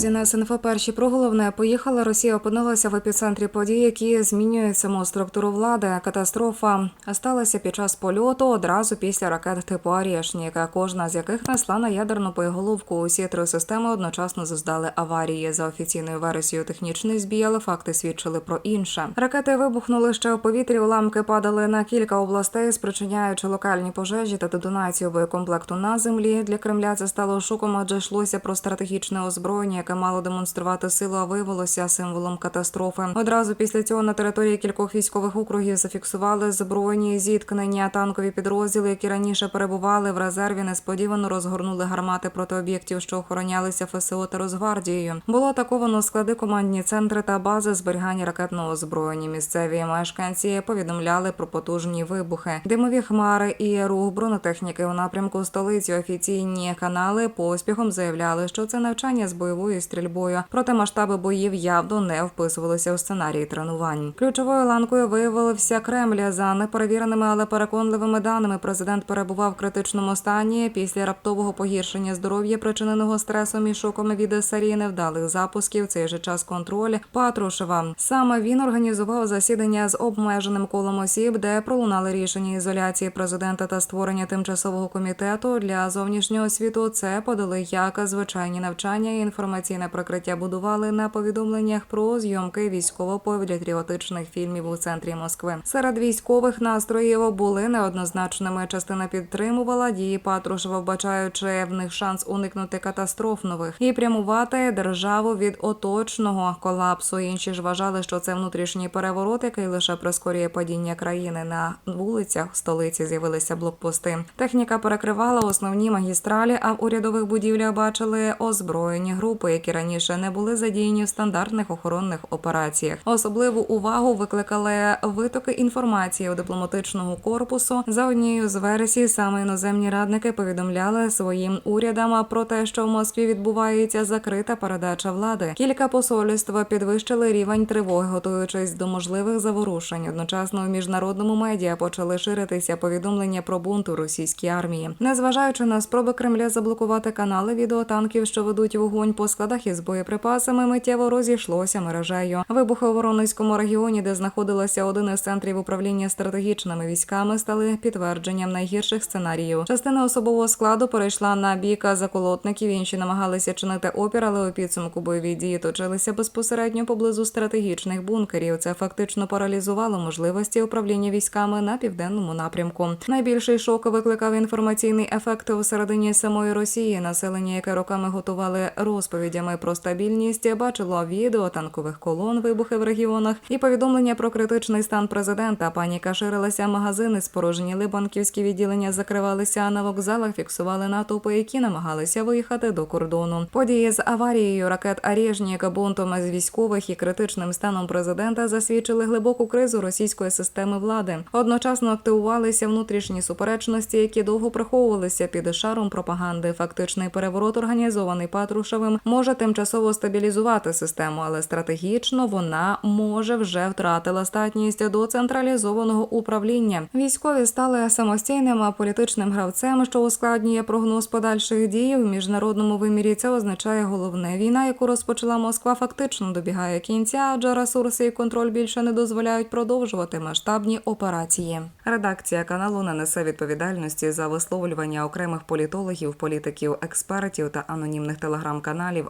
Друзі, на СНФ перші про головне поїхала. Росія опинилася в епіцентрі подій, які змінюють саму структуру влади. Катастрофа сталася під час польоту одразу після ракет типу «Арєшнік», кожна з яких несла на ядерну боєголовку. Усі три системи одночасно заздали аварії. За офіційною версією технічний збій, але факти свідчили про інше. Ракети вибухнули ще у повітрі. Уламки падали на кілька областей, спричиняючи локальні пожежі та детонацію боєкомплекту на землі. Для Кремля це стало шоком, адже йшлося про стратегічне озброєння, яке мало демонструвати силу, а виявилося символом катастрофи. Одразу після цього на території кількох військових округів зафіксували збройні зіткнення. Танкові підрозділи, які раніше перебували в резерві, несподівано розгорнули гармати проти об'єктів, що охоронялися ФСО та Росгвардією. Було атаковано склади, командні центри та бази зберігання ракетного озброєння. Місцеві мешканці повідомляли про потужні вибухи, димові хмари і рух бронетехніки у напрямку столиці. Офіційні канали поспіхом заявляли, що це навчання з стрільбою. Проте масштаби боїв явно не вписувалися у сценарії тренувань. Ключовою ланкою виявився Кремль за неперевіреними, але переконливими даними. Президент перебував в критичному стані після раптового погіршення здоров'я, причиненого стресом і шоком від серії невдалих запусків. Цей же час контроль Патрушева. Саме він організував засідання з обмеженим колом осіб, де пролунали рішення ізоляції президента та створення тимчасового комітету для зовнішнього світу. Це подали як звичайні навчання і інформаційне прикриття будували на повідомленнях про зйомки військово-патріотичних фільмів у центрі Москви. Серед військових настроїв були неоднозначними. Частина підтримувала дії Патрушева, вбачаючи в них шанс уникнути катастроф нових і прямувати державу від оточного колапсу. Інші ж вважали, що це внутрішній переворот, який лише прискорює падіння країни. На вулицях столиці з'явилися блокпости. Техніка перекривала основні магістралі, а в урядових будівлях бачили озброєні групи, які раніше не були задіяні в стандартних охоронних операціях. Особливу увагу викликали витоки інформації у дипломатичного корпусу. За однією з версій саме іноземні радники повідомляли своїм урядам про те, що в Москві відбувається закрита передача влади. Кілька посольств підвищили рівень тривоги, готуючись до можливих заворушень. Одночасно в міжнародному медіа почали ширитися повідомлення про бунт у російській армії, незважаючи на спроби Кремля заблокувати канали відеотанків, що ведуть вогонь по складах із боєприпасами, миттєво розійшлося мережею. Вибухи у Воронезькому регіоні, де знаходилася один із центрів управління стратегічними військами, стали підтвердженням найгірших сценаріїв. Частина особового складу перейшла на бік заколотників. Інші намагалися чинити опір, але у підсумку бойові дії точилися безпосередньо поблизу стратегічних бункерів. Це фактично паралізувало можливості управління військами на південному напрямку. Найбільший шок викликав інформаційний ефект у середині самої Росії. Населення, яке роками готували розповідями про стабільність, бачило відео танкових колон, вибухи в регіонах і повідомлення про критичний стан президента. Паніка ширилася, магазини спорожніли, банківські відділення закривалися. На вокзалах фіксували натовпи, які намагалися виїхати до кордону. Події з аварією ракет «Арєжнік», бунтом з військових і критичним станом президента засвідчили глибоку кризу російської системи влади. Одночасно активувалися внутрішні суперечності, які довго приховувалися під шаром пропаганди. Фактичний переворот, організований Патрушевим, може тимчасово стабілізувати систему, але стратегічно вона може вже втратила статність до централізованого управління. Військові стали самостійним а політичним гравцем, що ускладнює прогноз подальших дій в міжнародному вимірі. Це означає головне війна, яку розпочала Москва, фактично добігає кінця, адже ресурси і контроль більше не дозволяють продовжувати масштабні операції. Редакція каналу не несе відповідальності за висловлювання окремих політологів, політиків, експертів та анонімних телеграм-каналів.